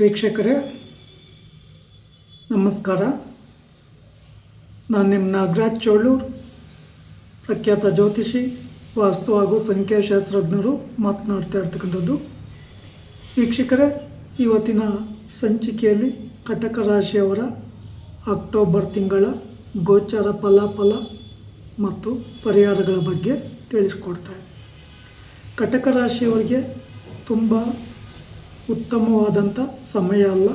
ವೀಕ್ಷಕರೇ, ನಮಸ್ಕಾರ. ನಾನು ನಿಮ್ಮ ನಾಗರಾಜ್ ಚೋಳೂರ್, ಪ್ರಖ್ಯಾತ ಜ್ಯೋತಿಷಿ, ವಾಸ್ತು ಹಾಗೂ ಸಂಖ್ಯಾಶಾಸ್ತ್ರಜ್ಞರು ಮಾತನಾಡ್ತಾ ಇರ್ತಕ್ಕಂಥದ್ದು. ವೀಕ್ಷಕರೇ, ಇವತ್ತಿನ ಸಂಚಿಕೆಯಲ್ಲಿ ಕಟಕ ರಾಶಿಯವರ ಅಕ್ಟೋಬರ್ ತಿಂಗಳ ಗೋಚರ ಫಲಾಫಲ ಮತ್ತು ಪರಿಹಾರಗಳ ಬಗ್ಗೆ ತಿಳಿಸ್ಕೊಡ್ತಾರೆ ಕಟಕ ರಾಶಿಯವರಿಗೆ ತುಂಬ ಉತ್ತಮವಾದಂಥ ಸಮಯ ಅಲ್ಲ.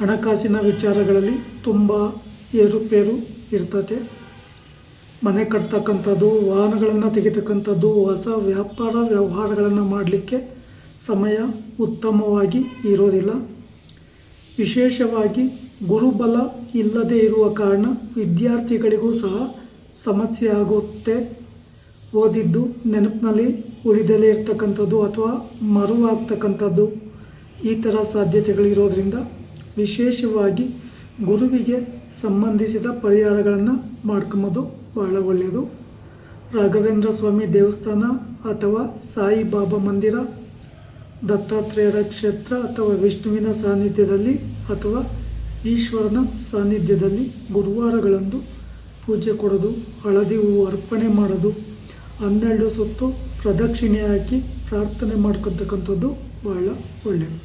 ಹಣಕಾಸಿನ ವಿಚಾರಗಳಲ್ಲಿ ತುಂಬ ಏರುಪೇರು ಇರ್ತದೆ ಮನೆ ಕಟ್ತಕ್ಕಂಥದ್ದು, ವಾಹನಗಳನ್ನು ತೆಗಿತಕ್ಕಂಥದ್ದು, ಹೊಸ ವ್ಯಾಪಾರ ವ್ಯವಹಾರಗಳನ್ನು ಮಾಡಲಿಕ್ಕೆ ಸಮಯ ಉತ್ತಮವಾಗಿ ಇರೋದಿಲ್ಲ. ವಿಶೇಷವಾಗಿ ಗುರುಬಲ ಇಲ್ಲದೆ ಇರುವ ಕಾರಣ ವಿದ್ಯಾರ್ಥಿಗಳಿಗೂ ಸಹ ಸಮಸ್ಯೆ ಆಗುತ್ತೆ. ಓದಿದ್ದು ನೆನಪಿನಲ್ಲಿ ಉಳಿದಲೇ ಇರ್ತಕ್ಕಂಥದ್ದು ಅಥವಾ ಮರುವಾಗ್ತಕ್ಕಂಥದ್ದು ಈ ಥರ ಸಾಧ್ಯತೆಗಳಿರೋದ್ರಿಂದ ವಿಶೇಷವಾಗಿ ಗುರುವಿಗೆ ಸಂಬಂಧಿಸಿದ ಪರಿಹಾರಗಳನ್ನು ಮಾಡ್ಕೊಂಬೋದು ಬಹಳ ಒಳ್ಳೆಯದು ರಾಘವೇಂದ್ರ ಸ್ವಾಮಿ ದೇವಸ್ಥಾನ ಅಥವಾ ಸಾಯಿಬಾಬಾ ಮಂದಿರ, ದತ್ತಾತ್ರೇಯರ ಕ್ಷೇತ್ರ ಅಥವಾ ವಿಷ್ಣುವಿನ ಸಾನ್ನಿಧ್ಯದಲ್ಲಿ ಅಥವಾ ಈಶ್ವರನ ಸಾನ್ನಿಧ್ಯದಲ್ಲಿ ಗುರುವಾರಗಳಂದು ಪೂಜೆ ಕೊಡೋದು, ಹಳದಿ ಹೂವು ಅರ್ಪಣೆ ಮಾಡೋದು ಹನ್ನೆರಡು ಸುತ್ತು ಪ್ರದಕ್ಷಿಣೆ ಹಾಕಿ ಪ್ರಾರ್ಥನೆ ಮಾಡ್ಕೊತಕ್ಕಂಥದ್ದು ಬಹಳ ಒಳ್ಳೆಯದು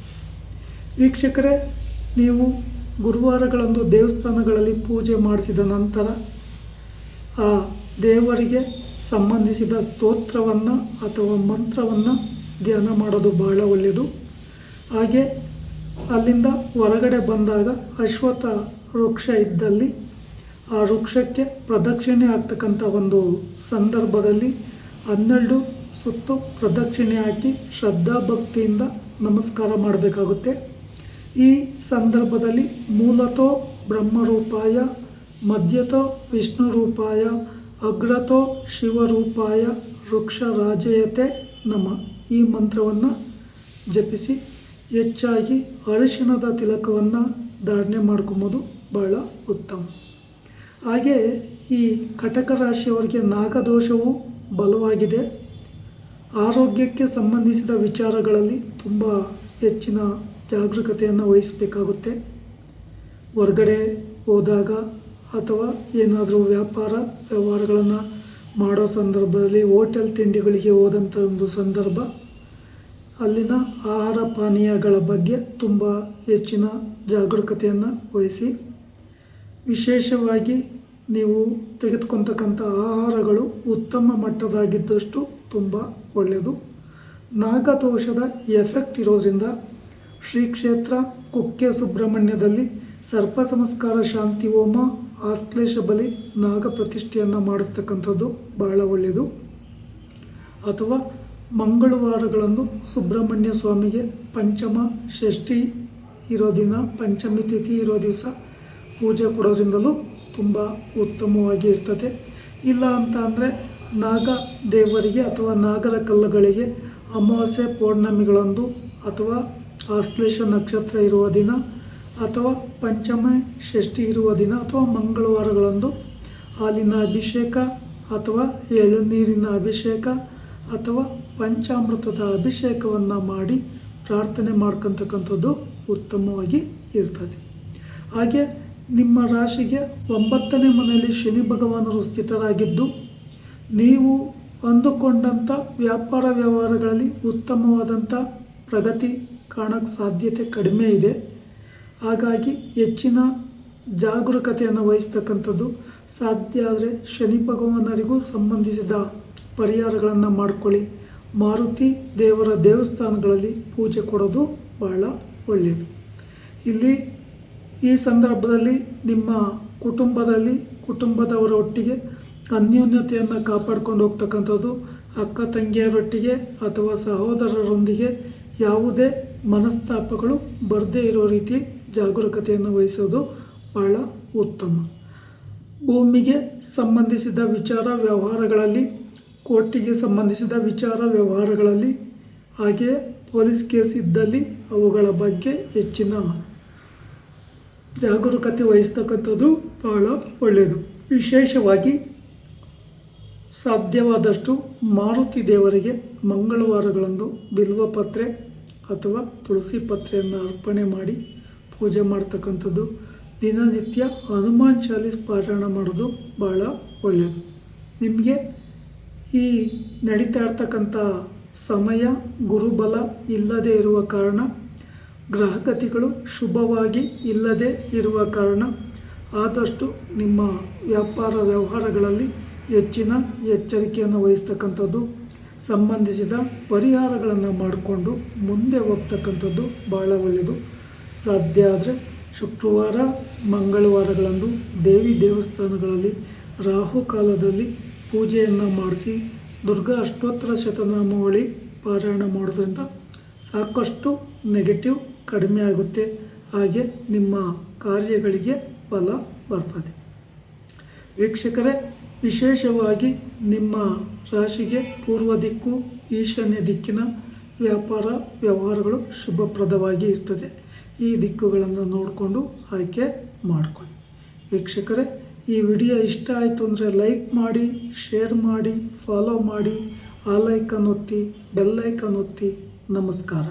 ವೀಕ್ಷಕರೇ, ನೀವು ಗುರುವಾರಗಳಂದು ದೇವಸ್ಥಾನಗಳಲ್ಲಿ ಪೂಜೆ ಮಾಡಿಸಿದ ನಂತರ ಆ ದೇವರಿಗೆ ಸಂಬಂಧಿಸಿದ ಸ್ತೋತ್ರವನ್ನು ಅಥವಾ ಮಂತ್ರವನ್ನು ಧ್ಯಾನ ಮಾಡೋದು ಬಹಳ ಒಳ್ಳೆಯದು ಹಾಗೆ ಅಲ್ಲಿಂದ ಹೊರಗಡೆ ಬಂದಾಗ ಅಶ್ವತ್ಥ ವೃಕ್ಷ ಇದ್ದಲ್ಲಿ ಆ ವೃಕ್ಷಕ್ಕೆ ಪ್ರದಕ್ಷಿಣೆ ಆಗ್ತಕ್ಕಂಥ ಒಂದು ಸಂದರ್ಭದಲ್ಲಿ ಹನ್ನೆರಡು ಸುತ್ತು ಪ್ರದಕ್ಷಿಣೆ ಹಾಕಿ ಶ್ರದ್ಧಾ ಭಕ್ತಿಯಿಂದ ನಮಸ್ಕಾರ ಮಾಡಬೇಕಾಗುತ್ತೆ. ಈ ಸಂದರ್ಭದಲ್ಲಿ ಮೂಲತೋ ಬ್ರಹ್ಮರೂಪಾಯ, ಮಧ್ಯತೋ ವಿಷ್ಣು ರೂಪಾಯ ಅಗ್ರತೋ ಶಿವರೂಪಾಯ ವೃಕ್ಷ ರಾಜಯತೆ ನಮ ಈ ಮಂತ್ರವನ್ನು ಜಪಿಸಿ ಹೆಚ್ಚಾಗಿ ಅರಿಶಿಣದ ತಿಲಕವನ್ನು ಧಾರಣೆ ಮಾಡ್ಕೊಂಬೋದು. ಬಹಳ ಉತ್ತಮ. ಹಾಗೆ ಈ ಕಟಕ ರಾಶಿಯವರಿಗೆ ನಾಗದೋಷವು ಬಲವಾಗಿದೆ. ಆರೋಗ್ಯಕ್ಕೆ ಸಂಬಂಧಿಸಿದ ವಿಚಾರಗಳಲ್ಲಿ ತುಂಬ ಹೆಚ್ಚಿನ ಜಾಗರೂಕತೆಯನ್ನು ವಹಿಸಬೇಕಾಗುತ್ತೆ. ಹೊರಗಡೆ ಹೋದಾಗ ಅಥವಾ ಏನಾದರೂ ವ್ಯಾಪಾರ ವ್ಯವಹಾರಗಳನ್ನು ಮಾಡೋ ಸಂದರ್ಭದಲ್ಲಿ ಹೋಟೆಲ್ ತಿಂಡಿಗಳಿಗೆ ಹೋದಂಥ ಒಂದು ಸಂದರ್ಭ. ಅಲ್ಲಿನ ಆಹಾರ ಪಾನೀಯಗಳ ಬಗ್ಗೆ ತುಂಬ ಹೆಚ್ಚಿನ ಜಾಗರೂಕತೆಯನ್ನು ವಹಿಸಿ. ವಿಶೇಷವಾಗಿ ನೀವು ತೆಗೆದುಕೊತಕ್ಕಂಥ ಆಹಾರಗಳು ಉತ್ತಮ ಮಟ್ಟದಾಗಿದ್ದಷ್ಟು ತುಂಬ ಒಳ್ಳೆಯದು. ನಾಗದೋಷದ ಎಫೆಕ್ಟ್ ಇರೋದ್ರಿಂದ ಶ್ರೀ ಕ್ಷೇತ್ರ ಕುಕ್ಕೆ ಸುಬ್ರಹ್ಮಣ್ಯದಲ್ಲಿ ಸರ್ಪ ಸಂಸ್ಕಾರ ಶಾಂತಿ ಹೋಮ ಆಶ್ಲೇಷ ಬಲಿ ನಾಗ ಪ್ರತಿಷ್ಠೆಯನ್ನು ಮಾಡಿಸ್ತಕ್ಕಂಥದ್ದು ಬಹಳ ಒಳ್ಳೆಯದು. ಅಥವಾ ಮಂಗಳವಾರಗಳನ್ನು ಸುಬ್ರಹ್ಮಣ್ಯ ಸ್ವಾಮಿಗೆ ಪಂಚಮ ಷಷ್ಠಿ ಇರೋ ದಿನ, ಪಂಚಮಿ ತಿಥಿ ಇರೋ ದಿವಸ ಪೂಜೆ ಕೊಡೋದ್ರಿಂದಲೂ ತುಂಬ ಉತ್ತಮವಾಗಿ ಇರ್ತದೆ. ಇಲ್ಲ ಅಂತ ಅಂದರೆ ನಾಗ ದೇವರಿಗೆ ಅಥವಾ ನಾಗರ ಕಲ್ಲುಗಳಿಗೆ ಅಮಾವಾಸ್ಯೆ ಪೌರ್ಣಮಿಗಳಂದು ಅಥವಾ ಆಶ್ಲೇಷ ನಕ್ಷತ್ರ ಇರುವ ದಿನ ಅಥವಾ ಪಂಚಮ ಷಷ್ಠಿ ಇರುವ ದಿನ ಅಥವಾ ಮಂಗಳವಾರಗಳಂದು ಹಾಲಿನ ಅಭಿಷೇಕ ಅಥವಾ ಎಳನೀರಿನ ಅಭಿಷೇಕ ಅಥವಾ ಪಂಚಾಮೃತದ ಅಭಿಷೇಕವನ್ನು ಮಾಡಿ ಪ್ರಾರ್ಥನೆ ಮಾಡ್ಕೊತಕ್ಕಂಥದ್ದು ಉತ್ತಮವಾಗಿ ಇರ್ತದೆ. ಹಾಗೆ ನಿಮ್ಮ ರಾಶಿಗೆ ಒಂಬತ್ತನೇ ಮನೆಯಲ್ಲಿ ಶನಿ ಭಗವಾನರು ಸ್ಥಿತರಾಗಿದ್ದು, ನೀವು ಅಂದುಕೊಂಡಂಥ ವ್ಯಾಪಾರ ವ್ಯವಹಾರಗಳಲ್ಲಿ ಉತ್ತಮವಾದಂಥ ಪ್ರಗತಿ ಕಾಣೋಕ್ಕೆ ಸಾಧ್ಯತೆ ಕಡಿಮೆ ಇದೆ. ಹಾಗಾಗಿ ಹೆಚ್ಚಿನ ಜಾಗರೂಕತೆಯನ್ನು ವಹಿಸ್ತಕ್ಕಂಥದ್ದು ಸಾಧ್ಯ ಆದರೆ ಶನಿ ಭಗವಾನರಿಗೂ ಸಂಬಂಧಿಸಿದ ಪರಿಹಾರಗಳನ್ನು ಮಾಡ್ಕೊಳ್ಳಿ. ಮಾರುತಿ ದೇವರ ದೇವಸ್ಥಾನಗಳಲ್ಲಿ ಪೂಜೆ ಕೊಡೋದು ಬಹಳ ಒಳ್ಳೆಯದು. ಇಲ್ಲಿ ಈ ಸಂದರ್ಭದಲ್ಲಿ ನಿಮ್ಮ ಕುಟುಂಬದಲ್ಲಿ ಕುಟುಂಬದವರ ಒಟ್ಟಿಗೆ ಅನ್ಯೋನ್ಯತೆಯನ್ನು ಕಾಪಾಡ್ಕೊಂಡು ಹೋಗ್ತಕ್ಕಂಥದ್ದು ಅಕ್ಕ ತಂಗಿಯರೊಟ್ಟಿಗೆ ಅಥವಾ ಸಹೋದರರೊಂದಿಗೆ ಯಾವುದೇ ಮನಸ್ತಾಪಗಳು ಬರದೇ ಇರೋ ರೀತಿ ಜಾಗರೂಕತೆಯನ್ನು ವಹಿಸೋದು ಬಹಳ ಉತ್ತಮ. ಭೂಮಿಗೆ ಸಂಬಂಧಿಸಿದ ವಿಚಾರ ವ್ಯವಹಾರಗಳಲ್ಲಿ, ಕೋರ್ಟಿಗೆ ಸಂಬಂಧಿಸಿದ ವಿಚಾರ ವ್ಯವಹಾರಗಳಲ್ಲಿ ಹಾಗೆ ಪೊಲೀಸ್ ಕೇಸ್ ಇದ್ದಲ್ಲಿ ಅವುಗಳ ಬಗ್ಗೆ ಹೆಚ್ಚಿನ ಜಾಗರೂಕತೆ ವಹಿಸ್ತಕ್ಕಂಥದ್ದು ಬಹಳ ಒಳ್ಳೆಯದು ವಿಶೇಷವಾಗಿ ಸಾಧ್ಯವಾದಷ್ಟು ಮಾರುತಿ ದೇವರಿಗೆ ಮಂಗಳವಾರಗಳಂದು ಬಿಲ್ವಪತ್ರೆ ಅಥವಾ ತುಳಸಿ ಪತ್ರೆಯನ್ನು ಅರ್ಪಣೆ ಮಾಡಿ ಪೂಜೆ ಮಾಡ್ತಕ್ಕಂಥದ್ದು ದಿನನಿತ್ಯ ಹನುಮಾನ್ ಚಾಲೀಸ್ ಪಾರಾಯಣ ಮಾಡೋದು ಭಾಳ ಒಳ್ಳೆಯದು ನಿಮಗೆ ಈ ನಡೀತಾ ಇರ್ತಕ್ಕಂಥ ಸಮಯ, ಗುರುಬಲ ಇಲ್ಲದೆ ಇರುವ ಕಾರಣ ಗ್ರಹಗತಿಗಳು ಶುಭವಾಗಿ ಇಲ್ಲದೆ ಇರುವ ಕಾರಣ ಆದಷ್ಟು ನಿಮ್ಮ ವ್ಯಾಪಾರ ವ್ಯವಹಾರಗಳಲ್ಲಿ ಹೆಚ್ಚಿನ ಎಚ್ಚರಿಕೆಯನ್ನು ವಹಿಸ್ತಕ್ಕಂಥದ್ದು, ಸಂಬಂಧಿಸಿದ ಪರಿಹಾರಗಳನ್ನು ಮಾಡಿಕೊಂಡು ಮುಂದೆ ಹೋಗ್ತಕ್ಕಂಥದ್ದು ಭಾಳ ಒಳ್ಳೆಯದು. ಸಾಧ್ಯ ಆದರೆ ಶುಕ್ರವಾರ, ಮಂಗಳವಾರಗಳಂದು ದೇವಿ ದೇವಸ್ಥಾನಗಳಲ್ಲಿ ರಾಹು ಕಾಲದಲ್ಲಿ ಪೂಜೆಯನ್ನು ಮಾಡಿಸಿ ದುರ್ಗಾ ಅಷ್ಟೋತ್ತರ ಶತನಾಮಾವಳಿ ಪಾರಾಯಣ ಮಾಡೋದ್ರಿಂದ ಸಾಕಷ್ಟು ನೆಗೆಟಿವ್ ಕಡಿಮೆ ಆಗುತ್ತೆ, ಹಾಗೆ ನಿಮ್ಮ ಕಾರ್ಯಗಳಿಗೆ ಫಲ ಬರ್ತದೆ. ವೀಕ್ಷಕರೇ, ವಿಶೇಷವಾಗಿ ನಿಮ್ಮ ರಾಶಿಗೆ ಪೂರ್ವ ದಿಕ್ಕು, ಈಶಾನ್ಯ ದಿಕ್ಕಿನ ವ್ಯಾಪಾರ ವ್ಯವಹಾರಗಳು ಶುಭಪ್ರದವಾಗಿ ಇರ್ತದೆ. ಈ ದಿಕ್ಕುಗಳನ್ನು ನೋಡಿಕೊಂಡು ಆಯ್ಕೆ ಮಾಡಿಕೊಳ್ಳಿ. ವೀಕ್ಷಕರೇ, ಈ ವಿಡಿಯೋ ಇಷ್ಟ ಆಯಿತು ಅಂದರೆ ಲೈಕ್ ಮಾಡಿ, ಶೇರ್ ಮಾಡಿ, ಫಾಲೋ ಮಾಡಿ, ಆ ಲೈಕನ್ ಒತ್ತಿ ಬೆಲ್ಲೈಕನ್ ಒತ್ತಿ. ನಮಸ್ಕಾರ.